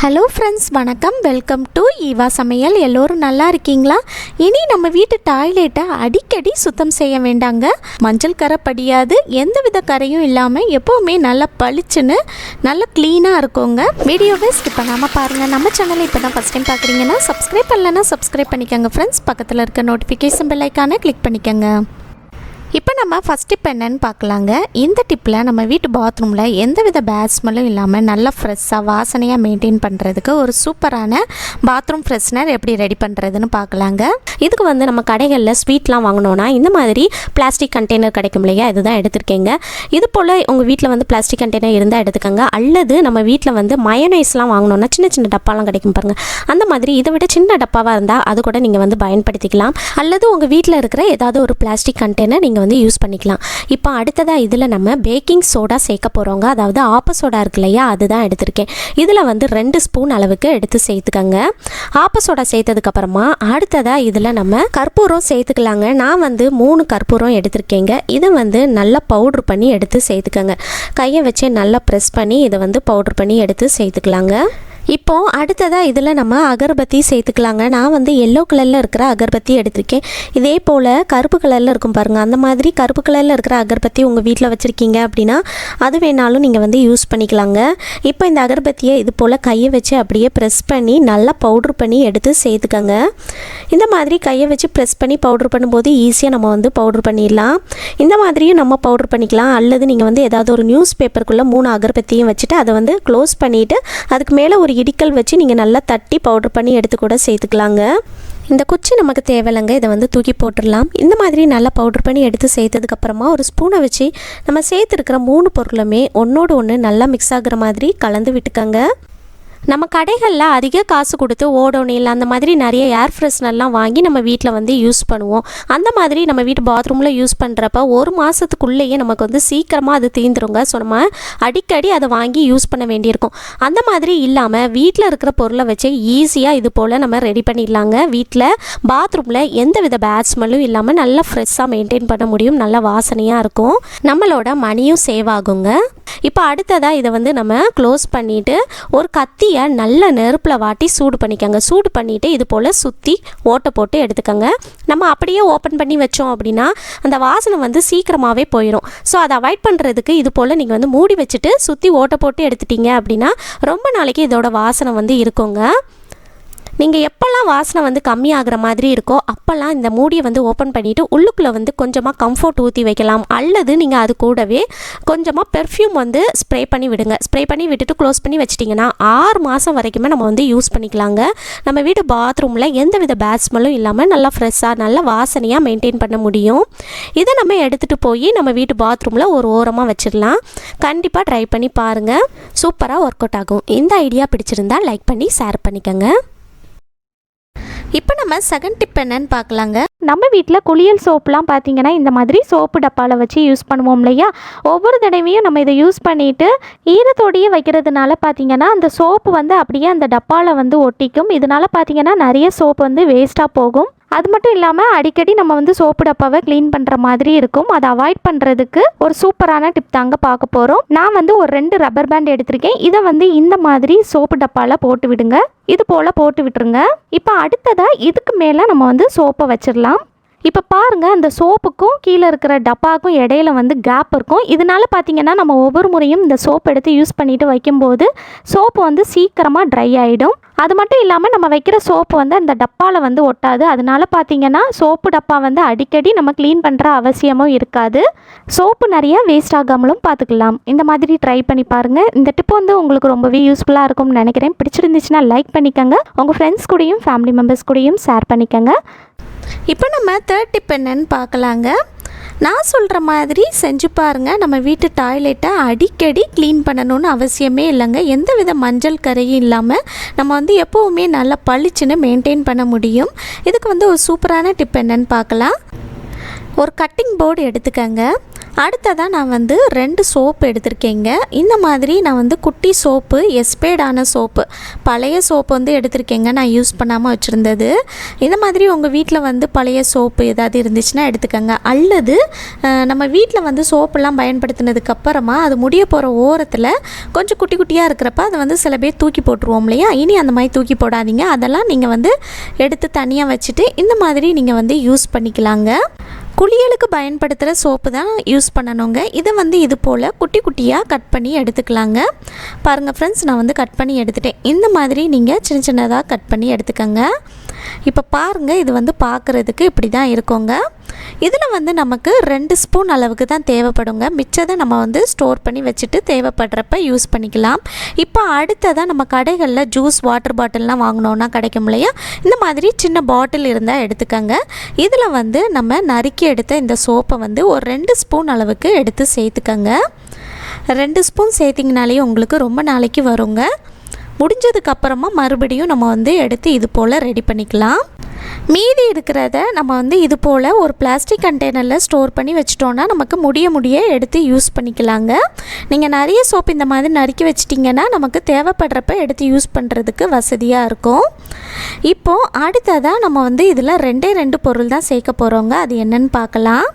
Hello friends வணக்கம். Welcome to Eva சமையல் எல்லோரும் நல்லா இருக்கீங்களா? இனி நம்ம வீட்டு டாய்லெட்டை அடிக்கடி சுத்தம் செய்ய வேண்டாங்க. மஞ்சள் கரை படியாது. எந்தவித கரையும் இல்லாமல் எப்போவுமே நல்லா பளிச்சுன்னு நல்லா க்ளீனாக இருக்குங்க. வீடியோவை ஸ்கிப் பண்ணாமல் பாருங்கள் நம்ம சேனலை இப்போ தான் ஃபஸ்ட் டைம் பார்க்குறீங்கன்னா சப்ஸ்கிரைப் பண்ணலன்னா சப்ஸ்கிரைப் பண்ணிக்கோங்க ஃப்ரெண்ட்ஸ் பக்கத்தில் இருக்க நோட்டிஃபிகேஷன் பெல்லைக்கான கிளிக் பண்ணிக்கோங்க. இப்போ நம்ம ஃபஸ்ட் டிப் என்னன்னு பார்க்கலாங்க. இந்த டிப்பில் நம்ம வீட்டு பாத்ரூமில் எந்தவித பேட் ஸ்மெல்லும் இல்லாமல் நல்லா ஃப்ரெஷ்ஷாக வாசனையாக மெயின்டைன் பண்ணுறதுக்கு ஒரு சூப்பரான பாத்ரூம் ஃப்ரெஷ்னர் எப்படி ரெடி பண்ணுறதுன்னு பார்க்கலாங்க. இதுக்கு வந்து நம்ம கடைகளில் ஸ்வீட்லாம் வாங்கினோன்னா இந்த மாதிரி பிளாஸ்டிக் கண்டெய்னர் கிடைக்கும் இல்லையா? இதுதான் எடுத்திருக்கேங்க. இது போல் உங்கள் வீட்டில் வந்து பிளாஸ்டிக் கண்டெய்னர் இருந்தால் எடுத்துக்கோங்க. அல்லது நம்ம வீட்டில் வந்து மயனைஸ்லாம் வாங்கினோன்னா சின்ன சின்ன டப்பாலாம் கிடைக்கும் பாருங்கள் அந்த மாதிரி இதை விட சின்ன டப்பாவாக இருந்தால் அது கூட நீங்கள் வந்து பயன்படுத்திக்கலாம். அல்லது உங்கள் வீட்டில் இருக்கிற ஏதாவது ஒரு பிளாஸ்டிக் கண்டெய்னர் நீங்கள் வந்து வந்து யூஸ் பண்ணிக்கலாம். இப்போ அடுத்ததாக இதில் நம்ம பேக்கிங் சோடா சேர்க்க போகிறோங்க அதாவது ஆப்ப சோடா இருக்கு இல்லையா அதுதான் எடுத்திருக்கேன். இதில் வந்து ரெண்டு ஸ்பூன் அளவுக்கு எடுத்து சேர்த்துக்கோங்க. ஆப்ப சோடா சேர்த்ததுக்கப்புறமா அடுத்ததாக இதில் நம்ம கற்பூரம் சேர்த்துக்கலாங்க. நான் வந்து மூணு கற்பூரம் எடுத்திருக்கேங்க. இதை வந்து நல்லா பவுட்ரு பண்ணி எடுத்து சேர்த்துக்கோங்க. கையை வச்சு நல்லா ப்ரெஸ் பண்ணி இதை வந்து பவுட்ரு பண்ணி எடுத்து சேர்த்துக்கலாங்க. இப்போ அடுத்ததாக இதில் நம்ம அகர்பத்தி சேர்த்துக்கலாங்க. நான் வந்து எல்லோ கலரில் இருக்கிற அகர்பத்தி எடுத்திருக்கேன். இதே போல் கருப்பு கலரில் இருக்கும் பாருங்கள் அந்த மாதிரி கருப்பு கலரில் இருக்கிற அகர்பத்தி உங்கள் வீட்டில் வச்சுருக்கீங்க அப்படின்னா அது வேணாலும் நீங்கள் வந்து யூஸ் பண்ணிக்கலாங்க. இப்போ இந்த அகர்பத்தியை இது போல் கையை வச்சு அப்படியே ப்ரெஸ் பண்ணி நல்லா பவுட்ரு பண்ணி எடுத்து சேர்த்துக்கங்க. இந்த மாதிரி கையை வச்சு ப்ரெஸ் பண்ணி பவுட்ரு பண்ணும்போது ஈஸியாக நம்ம வந்து பவுட்ரு பண்ணிடலாம். இந்த மாதிரியும் நம்ம பவுட்ரு பண்ணிக்கலாம். அல்லது நீங்கள் வந்து ஏதாவது ஒரு நியூஸ் பேப்பருக்குள்ளே மூணு அகர்பத்தியும் வச்சுட்டு அதை வந்து க்ளோஸ் பண்ணிவிட்டு அதுக்கு மேலே ஒரு இடிக்கல் வச்சு நீங்கள் நல்லா தட்டி பவுட்ரு பண்ணி எடுத்து கூட சேர்த்துக்கலாங்க. இந்த குச்சி நமக்கு தேவையில்லைங்க. இதை வந்து தூக்கி போட்டுடலாம். இந்த மாதிரி நல்லா பவுட்ரு பண்ணி எடுத்து சேர்த்ததுக்கப்புறமா ஒரு ஸ்பூனை வச்சு நம்ம சேர்த்துருக்கிற மூணு பொருளுமே ஒன்றோடு ஒன்று நல்லா மிக்ஸ் ஆகுற மாதிரி கலந்து விட்டுக்கங்க. நம்ம கடைகளில் அதிக காசு கொடுத்து ஓடோனில் அந்த மாதிரி நிறைய ஏர் ஃப்ரெஷ்னர்லாம் வாங்கி நம்ம வீட்டில் வந்து யூஸ் பண்ணுவோம். அந்த மாதிரி நம்ம வீட்டு பாத்ரூமில் யூஸ் பண்ணுறப்ப ஒரு மாதத்துக்குள்ளேயே நமக்கு வந்து சீக்கிரமாக அது தீந்துருங்க. ஸோ நம்ம அடிக்கடி அதை வாங்கி யூஸ் பண்ண வேண்டியிருக்கும். அந்த மாதிரி இல்லாமல் வீட்டில் இருக்கிற பொருளை வச்சு ஈஸியாக இது போல் நம்ம ரெடி பண்ணிடலாங்க. வீட்டில் பாத்ரூமில் எந்த வித பேட் ஸ்மெல்லும் இல்லாமல் நல்லா ஃப்ரெஷ்ஷாக மெயின்டைன் பண்ண முடியும். நல்ல வாசனையாக இருக்கும். நம்மளோட மணியும் சேவ் ஆகுங்க. இப்போ அடுத்ததாக இதை வந்து நம்ம க்ளோஸ் பண்ணிவிட்டு ஒரு கத்தி கத்தியை நல்ல நெருப்பில் வாட்டி சூடு பண்ணிக்கோங்க. சூடு பண்ணிவிட்டு இது போல் சுற்றி ஓட்டை போட்டு எடுத்துக்கோங்க. நம்ம அப்படியே ஓப்பன் பண்ணி வச்சோம் அப்படின்னா அந்த வாசனை வந்து சீக்கிரமாகவே போயிடும் ஸோ அதை அவாய்ட் பண்ணுறதுக்கு இது போல் நீங்கள் வந்து மூடி வச்சுட்டு சுற்றி ஓட்டை போட்டு எடுத்துட்டீங்க அப்படின்னா ரொம்ப நாளைக்கு இதோட வாசனை வந்து இருக்குங்க. நீங்கள் எப்போல்லாம் வாசனை வந்து கம்மியாகிற மாதிரி இருக்கோ அப்போல்லாம் இந்த மூடியை வந்து ஓப்பன் பண்ணிவிட்டு உள்ளுக்குள்ளே வந்து கொஞ்சமாக கம்ஃபர்ட் ஊற்றி வைக்கலாம். அல்லது நீங்கள் அது கூடவே கொஞ்சமாக பெர்ஃப்யூம் வந்து ஸ்ப்ரே பண்ணி விடுங்க. ஸ்ப்ரே பண்ணி விட்டுட்டு க்ளோஸ் பண்ணி வச்சிட்டிங்கன்னா ஆறு மாதம் வரைக்குமே நம்ம வந்து யூஸ் பண்ணிக்கலாங்க. நம்ம வீட்டு பாத்ரூமில் எந்த வித பேட் ஸ்மெல்லும் இல்லாமல் நல்லா ஃப்ரெஷ்ஷாக நல்லா வாசனையாக மெயின்டைன் பண்ண முடியும். இதை நம்ம எடுத்துகிட்டு போய் நம்ம வீட்டு பாத்ரூமில் ஒரு ஓரமாக வச்சிடலாம். கண்டிப்பாக ட்ரை பண்ணி பாருங்கள் சூப்பராக ஒர்க் அவுட் ஆகும். இந்த ஐடியா பிடிச்சிருந்தா லைக் பண்ணி ஷேர் பண்ணிக்கோங்க. இப்போ நம்ம செகண்ட் டிப் என்னன்னு பார்க்கலாங்க. நம்ம வீட்டில் குளியல் சோப்புலாம் பார்த்தீங்கன்னா இந்த மாதிரி சோப்பு டப்பாவில் வச்சு யூஸ் பண்ணுவோம் இல்லையா? ஒவ்வொரு தடவையும் நம்ம இதை யூஸ் பண்ணிவிட்டு ஈரத்தோடையே வைக்கிறதுனால பார்த்தீங்கன்னா அந்த சோப்பு வந்து அப்படியே அந்த டப்பாவில் வந்து ஒட்டிக்கும். இதனால பார்த்தீங்கன்னா நிறைய சோப்பு வந்து வேஸ்ட்டாக போகும். அது மட்டும் இல்லாமல் அடிக்கடி நம்ம வந்து சோப்பு டப்பாவை க்ளீன் பண்ணுற மாதிரி இருக்கும். அதை அவாய்ட் பண்ணுறதுக்கு ஒரு சூப்பரான டிப் தாங்க பார்க்க போகிறோம் நான் வந்து ஒரு ரெண்டு ரப்பர் பேண்ட் எடுத்திருக்கேன். இதை வந்து இந்த மாதிரி சோப்பு டப்பாவில் போட்டு விடுங்க. இது போல் போட்டு விட்டுருங்க. இப்போ அடுத்ததாக இதுக்கு மேலே நம்ம வந்து சோப்பை வச்சிடலாம். இப்போ பாருங்கள் அந்த சோப்புக்கும் கீழே இருக்கிற டப்பாக்கும் இடையில வந்து கேப் இருக்கும். இதனால பார்த்தீங்கன்னா நம்ம ஒவ்வொரு முறையும் இந்த சோப் எடுத்து யூஸ் பண்ணிட்டு வைக்கும்போது சோப்பு வந்து சீக்கிரமாக ட்ரை ஆகிடும் அது மட்டும் இல்லாமல் நம்ம வைக்கிற சோப்பு வந்து அந்த டப்பாவில் வந்து ஒட்டாது. அதனால பார்த்தீங்கன்னா சோப்பு டப்பா வந்து அடிக்கடி நம்ம க்ளீன் பண்ணுற அவசியமும் இருக்காது. சோப்பு நிறையா வேஸ்ட் ஆகாமலும் பார்த்துக்கலாம் இந்த மாதிரி ட்ரை பண்ணி பாருங்கள் இந்த டிப் வந்து உங்களுக்கு ரொம்பவே யூஸ்ஃபுல்லாக இருக்கும்னு நினைக்கிறேன். பிடிச்சிருந்துச்சுன்னா லைக் பண்ணிக்கோங்க. உங்கள் ஃப்ரெண்ட்ஸ் கூடயும் ஃபேமிலி மெம்பர்ஸ் கூடயும் ஷேர் பண்ணிக்கோங்க. இப்போ நம்ம தேர்ட் டிப் என்னன்னு பார்க்கலாங்க. நான் சொல்கிற மாதிரி செஞ்சு பாருங்கள் நம்ம வீட்டு டாய்லெட்டை அடிக்கடி க்ளீன் பண்ணணும்னு அவசியமே இல்லைங்க. எந்த வித மஞ்சள் கரையும் இல்லாமல் நம்ம வந்து எப்போவுமே நல்லா பளிச்சுன்னு மெயின்டைன் பண்ண முடியும். இதுக்கு வந்து ஒரு சூப்பரான டிப் என்னன்னு பார்க்கலாம். ஒரு கட்டிங் போர்டு எடுத்துக்கங்க. அடுத்ததாக நான் வந்து ரெண்டு சோப்பு எடுத்திருக்கேங்க. இந்த மாதிரி நான் வந்து குட்டி சோப்பு எஸ்பேடான சோப்பு பழைய சோப்பு வந்து எடுத்திருக்கேங்க. நான் யூஸ் பண்ணாமல் வச்சுருந்தது. இந்த மாதிரி உங்கள் வீட்டில் வந்து பழைய சோப்பு ஏதாவது இருந்துச்சுன்னா எடுத்துக்கோங்க. அல்லது நம்ம வீட்டில் வந்து சோப்பெல்லாம் பயன்படுத்தினதுக்கப்புறமா அது முடிய போகிற ஓரத்தில் கொஞ்சம் குட்டி குட்டியாக இருக்கிறப்ப அதை வந்து சில பேர் தூக்கி போட்டுருவோம் இல்லையா? இனி அந்த மாதிரி தூக்கி போடாதீங்க. அதெல்லாம் நீங்கள் வந்து எடுத்து தனியாக வச்சுட்டு இந்த மாதிரி நீங்கள் வந்து யூஸ் பண்ணிக்கலாங்க. குளியலுக்கு பயன்படுத்துகிற சோப்பு தான் யூஸ் பண்ணணுங்க. இதை வந்து இது போல் குட்டி குட்டியாக கட் பண்ணி எடுத்துக்கலாங்க. பாருங்கள் ஃப்ரெண்ட்ஸ் நான் வந்து கட் பண்ணி எடுத்துட்டேன். இந்த மாதிரி நீங்கள் சின்ன சின்னதாக கட் பண்ணி எடுத்துக்கோங்க. இப்போ பாருங்கள் இது வந்து பார்க்குறதுக்கு இப்படி தான் இருக்குங்க. இதில் வந்து நமக்கு ரெண்டு ஸ்பூன் அளவுக்கு தான் தேவைப்படுங்க. மிச்சத்தை நம்ம வந்து ஸ்டோர் பண்ணி வச்சுட்டு தேவைப்படுறப்ப யூஸ் பண்ணிக்கலாம். இப்போ அடுத்ததாக நம்ம கடைகளில் ஜூஸ் வாட்டர் பாட்டில்லாம் வாங்கினோன்னா கிடைக்கும் இல்லையா? இந்த மாதிரி சின்ன பாட்டில் இருந்தால் எடுத்துக்கோங்க. இதில் வந்து நம்ம நறுக்கி எடுத்த இந்த சோப்பை வந்து ஒரு ரெண்டு ஸ்பூன் அளவுக்கு எடுத்து சேர்த்துக்கோங்க. ரெண்டு ஸ்பூன் சேர்த்திங்கனாலே உங்களுக்கு ரொம்ப நாளைக்கு வருங்க. முடிஞ்சதுக்கு அப்புறமா மறுபடியும் நம்ம வந்து எடுத்து இது போல் ரெடி பண்ணிக்கலாம். மீதி இருக்கிறத நம்ம வந்து இது போல் ஒரு பிளாஸ்டிக் கண்டெய்னரில் ஸ்டோர் பண்ணி வச்சிட்டோன்னா நமக்கு முடிய முடிய எடுத்து யூஸ் பண்ணிக்கலாங்க. நீங்கள் நிறைய சோப்பு இந்த மாதிரி நறுக்கி வச்சிட்டிங்கன்னா நமக்கு தேவைப்படுறப்ப எடுத்து யூஸ் பண்ணுறதுக்கு வசதியாக இருக்கும். இப்போது அடுத்ததாக நம்ம வந்து இதில் ரெண்டே ரெண்டு பொருள் தான் சேர்க்க போகிறோங்க அது என்னன்னு பார்க்கலாம்.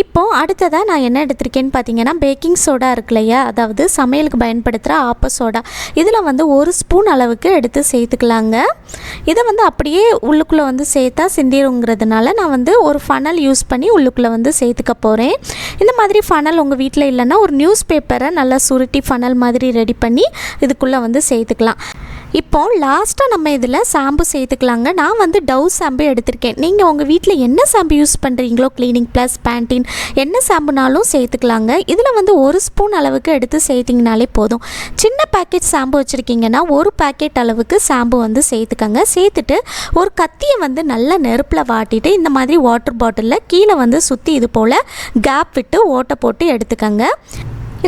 இப்போது அடுத்ததாக நான் என்ன எடுத்திருக்கேன்னு பார்த்தீங்கன்னா பேக்கிங் சோடா இருக்கு இல்லையா? அதாவது சமையலுக்கு பயன்படுத்துகிற ஆப்ப சோடா இதில் வந்து ஒரு ஸ்பூன் அளவுக்கு எடுத்து சேர்த்துக்கலாங்க. இதை வந்து அப்படியே உள்ளுக்குள்ளே வந்து சேர்த்தா சிந்திருங்கிறதுனால நான் வந்து ஒரு ஃபனல் யூஸ் பண்ணி உள்ளுக்குள்ளே வந்து சேர்த்துக்க போகிறேன் இந்த மாதிரி ஃபனல் உங்கள் வீட்டில் இல்லைன்னா ஒரு நியூஸ் பேப்பரை நல்லா சுருட்டி ஃபனல் மாதிரி ரெடி பண்ணி இதுக்குள்ளே வந்து சேர்த்துக்கலாம். இப்போ லாஸ்ட்டாக நம்ம இதில் ஷாம்பு சேர்த்துக்கலாங்க. நான் வந்து டவ் ஷாம்பு எடுத்திருக்கேன். நீங்கள் உங்கள் வீட்டில் என்ன ஷாம்பு யூஸ் பண்ணுறீங்களோ க்ளீனிங் ப்ளஸ் பேண்டீன் என்ன ஷாம்புனாலும் சேர்த்துக்கலாங்க. இதில் வந்து ஒரு ஸ்பூன் அளவுக்கு எடுத்து சேர்த்திங்கனாலே போதும். சின்ன பேக்கெட் ஷாம்பு வச்சுருக்கீங்கன்னா ஒரு பேக்கெட் அளவுக்கு ஷாம்பு வந்து சேர்த்துக்கங்க. சேர்த்துட்டு ஒரு கத்தியை வந்து நல்லா நெருப்பில் வாட்டிட்டு இந்த மாதிரி வாட்டர் பாட்டிலில் கீழே வந்து சுற்றி இது போல் கேப் விட்டு ஓட்டை போட்டு எடுத்துக்கங்க.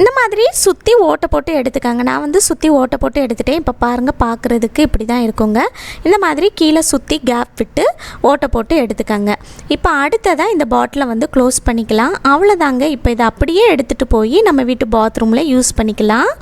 இந்த மாதிரி சுற்றி ஓட்டை போட்டு எடுத்துக்காங்க. நான் வந்து சுற்றி ஓட்டை போட்டு எடுத்துகிட்டேன் இப்போ பாருங்கள் பார்க்குறதுக்கு இப்படி தான் இருக்குங்க. இந்த மாதிரி கீழே சுற்றி கேப் விட்டு ஓட்டை போட்டு எடுத்துக்கோங்க. இப்போ அடுத்ததாக இந்த பாட்டிலை வந்து க்ளோஸ் பண்ணிக்கலாம். அவ்வளோதாங்க இப்போ இதை அப்படியே எடுத்துகிட்டு போய் நம்ம வீட்டு பாத்ரூமில் யூஸ் பண்ணிக்கலாம்.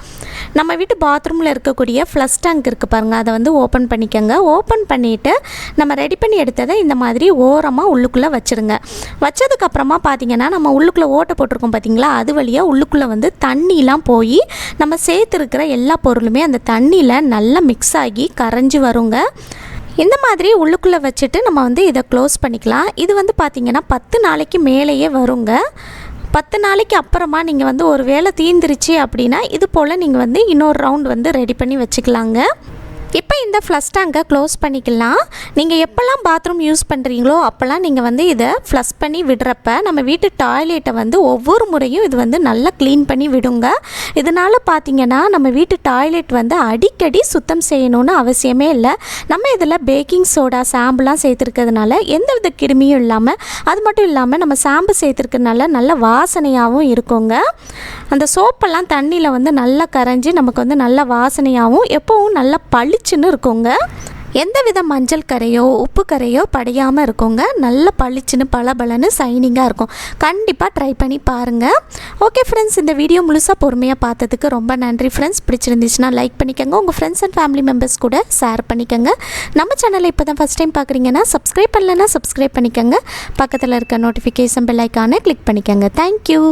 நம்ம வீட்டு பாத்ரூமில் இருக்கக்கூடிய ஃப்ளஷ் டேங்க் இருக்குது பாருங்கள் அதை வந்து ஓப்பன் பண்ணிக்கோங்க. ஓப்பன் பண்ணிவிட்டு நம்ம ரெடி பண்ணி எடுத்ததை இந்த மாதிரி ஓரமாக உள்ளுக்குள்ளே வச்சுருங்க. வச்சதுக்கப்புறமா பார்த்தீங்கன்னா நம்ம உள்ளுக்குள்ளே ஓட்டை போட்டிருக்கோம் பார்த்தீங்களா அது வழியாக உள்ளுக்குள்ளே வந்து தண்ணிலாம் போய் நம்ம சேர்த்துருக்கிற எல்லா பொருளுமே அந்த தண்ணியில் நல்லா மிக்ஸ் ஆகி கரைஞ்சி வருங்க. இந்த மாதிரி உள்ளுக்குள்ளே வச்சுட்டு நம்ம வந்து இதை க்ளோஸ் பண்ணிக்கலாம். இது வந்து பார்த்திங்கன்னா பத்து நாளைக்கு மேலேயே வருங்க. பத்து நாளைக்கு அப்புறமா நீங்கள் வந்து ஒரு வேலை தீந்துருச்சு அப்படின்னா இது போல் நீங்கள் வந்து இன்னொரு ரவுண்ட் வந்து ரெடி பண்ணி வச்சுக்கலாங்க. இப்போ இந்த ஃப்ளஷ் டேங்கை க்ளோஸ் பண்ணிக்கலாம். நீங்கள் எப்போல்லாம் பாத்ரூம் யூஸ் பண்ணுறீங்களோ அப்போல்லாம் நீங்கள் வந்து இதை ஃப்ளஷ் பண்ணி விடுறப்ப நம்ம வீட்டு டாய்லெட்டை வந்து ஒவ்வொரு முறையும் இது வந்து நல்லா க்ளீன் பண்ணி விடுங்க. இதனால் பார்த்தீங்கன்னா நம்ம வீட்டு டாய்லெட் வந்து அடிக்கடி சுத்தம் செய்யணும்னு அவசியமே இல்லை. நம்ம இதில் பேக்கிங் சோடா சாம்புலாம் சேர்த்துருக்கிறதுனால எந்தவித கிருமியும் இல்லாமல் அது மட்டும் இல்லாமல் நம்ம சாம்பு சேர்த்துருக்கறதுனால நல்ல வாசனையாகவும் இருக்குங்க. அந்த சோப்பெல்லாம் தண்ணியில் வந்து நல்லா கரைஞ்சி நமக்கு வந்து நல்ல வாசனையாகவும் எப்போவும் நல்லா பழு பளிச்சுன்னு இருக்குங்க. எந்த வித மஞ்சள் கரையோ உப்பு கரையோ படையாமல் இருக்குங்க. நல்ல பளிச்சுன்னு பளபளன்னு சைனிங்காக இருக்கும். கண்டிப்பாக ட்ரை பண்ணி பாருங்கள் ஓகே ஃப்ரெண்ட்ஸ் இந்த வீடியோ முழுசாக பொறுமையாக பார்த்ததுக்கு ரொம்ப நன்றி ஃப்ரெண்ட்ஸ் பிடிச்சிருந்துச்சுன்னா லைக் பண்ணிக்கோங்க. உங்கள் ஃப்ரெண்ட்ஸ் அண்ட் ஃபேமிலி மெம்பர்ஸ் கூட ஷேர் பண்ணிக்கோங்க. நம்ம சேனலை இப்போ தான் ஃபஸ்ட் டைம் பார்க்குறீங்கன்னா சப்ஸ்கிரைப் பண்ணலன்னா சப்ஸ்கிரைப் பண்ணிக்கோங்க. பக்கத்தில் இருக்க நோட்டிஃபிகேஷன் பெல் ஐக்கானை கிளிக் பண்ணிக்கோங்க. Thank you